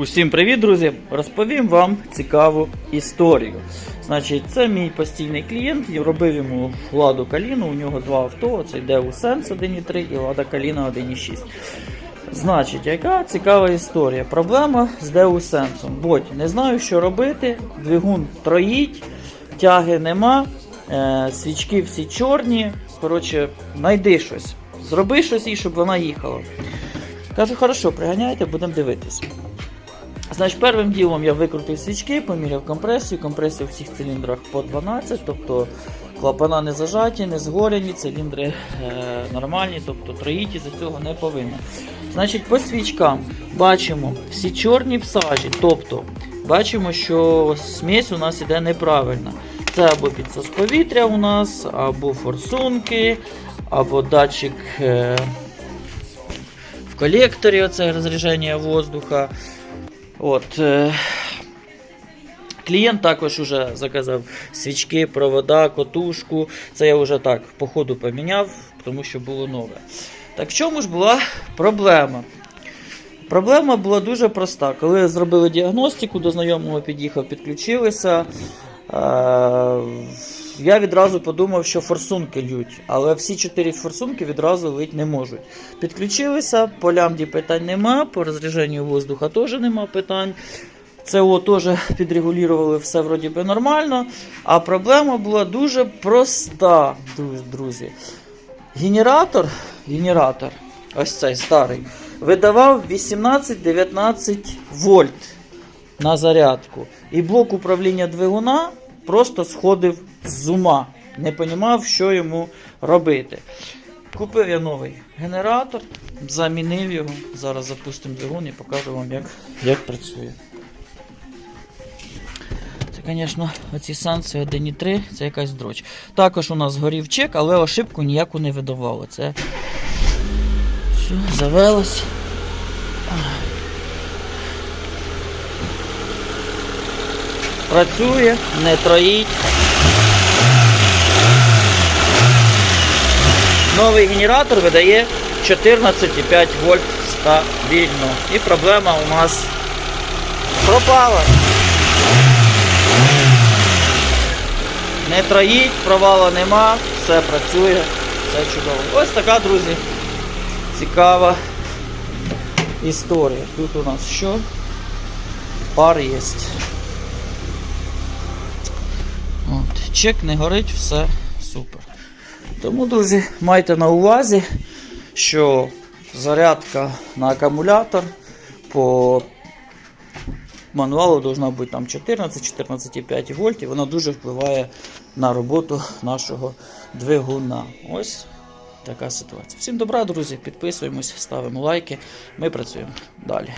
Усім привіт, друзі! Розповім вам цікаву історію. Значить, це мій постійний клієнт. Я робив йому ладу каліну. У нього два авто. Це йде Сенс 1.3 і Лада Каліна 1.6. Значить, яка цікава історія? Проблема з Деусенсом. Будь не знаю, що робити. Двигун троїть, тяги нема, е, свічки всі чорні. Коротше, знайди щось. Зроби щось і щоб вона їхала. Кажу, хорошо, приганяйте, будемо дивитися. Значить, першим ділом я викрутив свічки, поміряв компресію. Компресія в всіх циліндрах по 12, тобто клапана не зажаті, не згорені, циліндри е, нормальні, тобто троїті за цього не повинно. Значить, по свічкам бачимо всі чорні в тобто бачимо, що смесь у нас іде неправильна. Це або підсос повітря у нас, або форсунки, або датчик е, в колекторі, оце розрядження воздуха. От, е, клієнт також уже заказав свічки, провода, котушку. Це я вже так по ходу поміняв, тому що було нове. Так в чому ж була проблема? Проблема була дуже проста. Коли зробили діагностику, до знайомого під'їхав, підключилися. Е, я відразу подумав, що форсунки лють, але всі чотири форсунки відразу лить не можуть. Підключилися, по лямді питань нема, по розрядженню воздуха теж нема питань. ЦО теж підрегулювали, все вроді би нормально. А проблема була дуже проста, друзі. Генератор, генератор, ось цей старий, видавав 18-19 вольт на зарядку. І блок управління двигуна просто сходив з ума. Не розумів, що йому робити. Купив я новий генератор, замінив його. Зараз запустимо двигун і покажу вам, як, як працює. Це, звісно, оці санкції 1.3, це якась дроч. Також у нас горів чек, але ошибку ніяку не видавало. Це все, завелось. Працює, не троїть. Новий генератор видає 14,5 вольт стабільно. І проблема у нас пропала. Не троїть, провала нема, все працює, все чудово. Ось така, друзі, цікава історія. Тут у нас що? Пар є. От, чек не горить, все супер. Тому, друзі, майте на увазі, що зарядка на акумулятор по мануалу должна бути там 14-14,5 вольт, і вона дуже впливає на роботу нашого двигуна. Ось така ситуація. Всім добра, друзі, підписуємось, ставимо лайки. Ми працюємо далі.